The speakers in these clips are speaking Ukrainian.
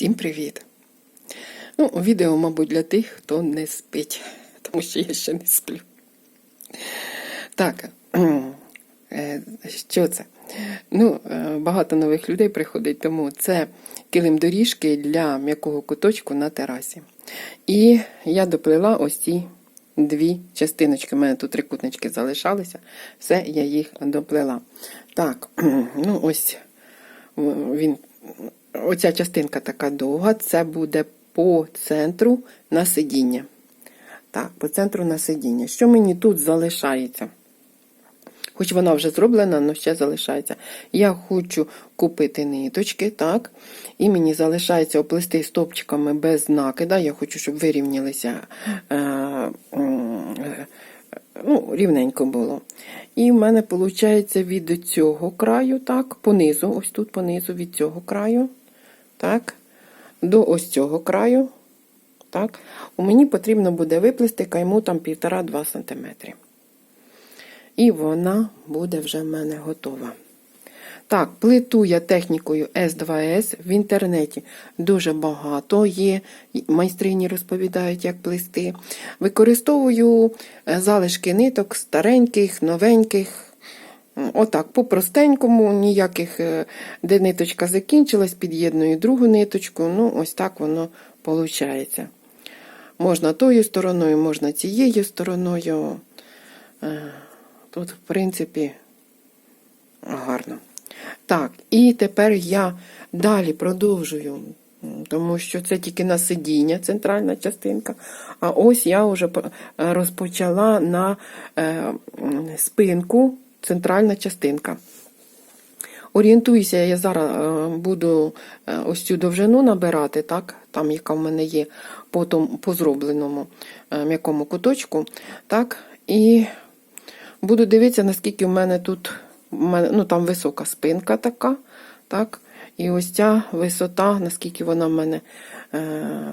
Всім привіт! Ну, відео, мабуть, для тих, хто не спить, тому що я ще не сплю. Так, е, що це? Ну, е, багато нових людей приходить, тому це килим доріжки для м'якого куточку на терасі. І я доплела ось ці дві частиночки. У мене тут трикутнички залишалися, все, я їх доплела. Так, ну ось він оця частинка така довга, це буде по центру на сидіння. Так, по центру на сидіння. Що мені тут залишається? Хоч вона вже зроблена, але ще залишається. Я хочу купити ниточки, так. І мені залишається оплести стопчиками без накида. Я хочу, щоб вирівнялися е, е, ну, рівненько було. І в мене виходить від цього краю, так, понизу, ось тут понизу від цього краю, так, до ось цього краю. Так, у мені потрібно буде виплести кайму там 1,5-2 см. І вона буде вже в мене готова. Так, плиту я технікою S2S в інтернеті дуже багато є. Майстрині розповідають, як плести. Використовую залишки ниток стареньких, новеньких. Отак, по-простенькому, ніяких, де ниточка закінчилась, під'єдную другу ниточку. Ну, ось так воно виходить. Можна тою стороною, можна цією стороною. Тут, в принципі, гарно. Так, і тепер я далі продовжую, тому що це тільки на сидіння, центральна частинка. А ось я вже розпочала на спинку центральна частинка. Орієнтуюся, я зараз буду ось цю довжину набирати, так, там, яка в мене є по, по зробленому м'якому куточку. так, І буду дивитися, наскільки в мене тут ну там висока спинка така, так? І ось ця висота, наскільки вона в мене е,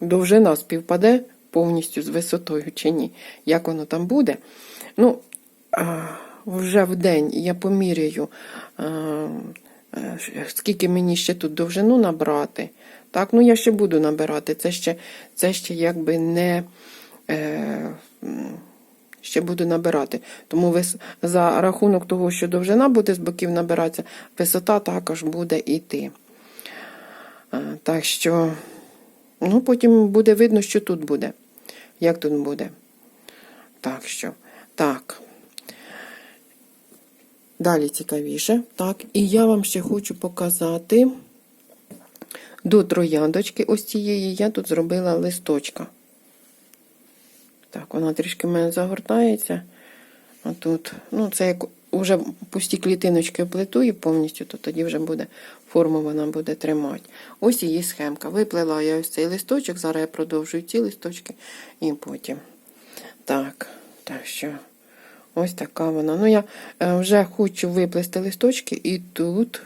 довжина співпаде повністю з висотою чи ні. Як воно там буде. Ну, е, вже в день я поміряю, е, скільки мені ще тут довжину набрати. Так, ну я ще буду набирати. Це ще, це ще якби не. Е, ще буду набирати. Тому вис... за рахунок того, що довжина буде з боків набиратися, висота також буде йти. Так що, ну, потім буде видно, що тут буде. Як тут буде. Так що, так. Далі цікавіше. Так, і я вам ще хочу показати до трояндочки ось цієї я тут зробила листочка. Так, вона трішки в мене загортається. А тут, ну, це як вже пусті клітиночки оплетую повністю, то тоді вже буде форму вона буде тримати. Ось її схемка. Виплела я ось цей листочок, зараз я продовжую ці листочки і потім. Так, так що, ось така вона. Ну, я вже хочу виплести листочки і тут.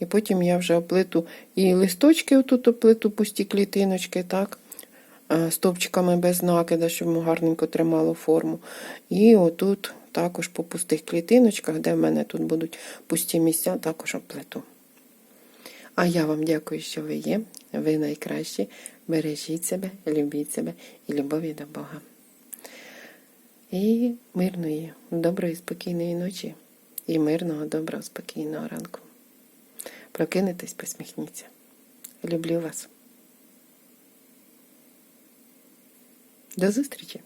І потім я вже оплету і листочки отут оплету, пусті клітиночки, так стовпчиками без накида, щоб гарненько тримало форму. І отут також по пустих клітиночках, де в мене тут будуть пусті місця, також оплету. А я вам дякую, що ви є. Ви найкращі. Бережіть себе, любіть себе і любові до Бога. І мирної, доброї, спокійної ночі. І мирного, доброго, спокійного ранку. Прокинетесь, посміхніться. Люблю вас. До зустрічі!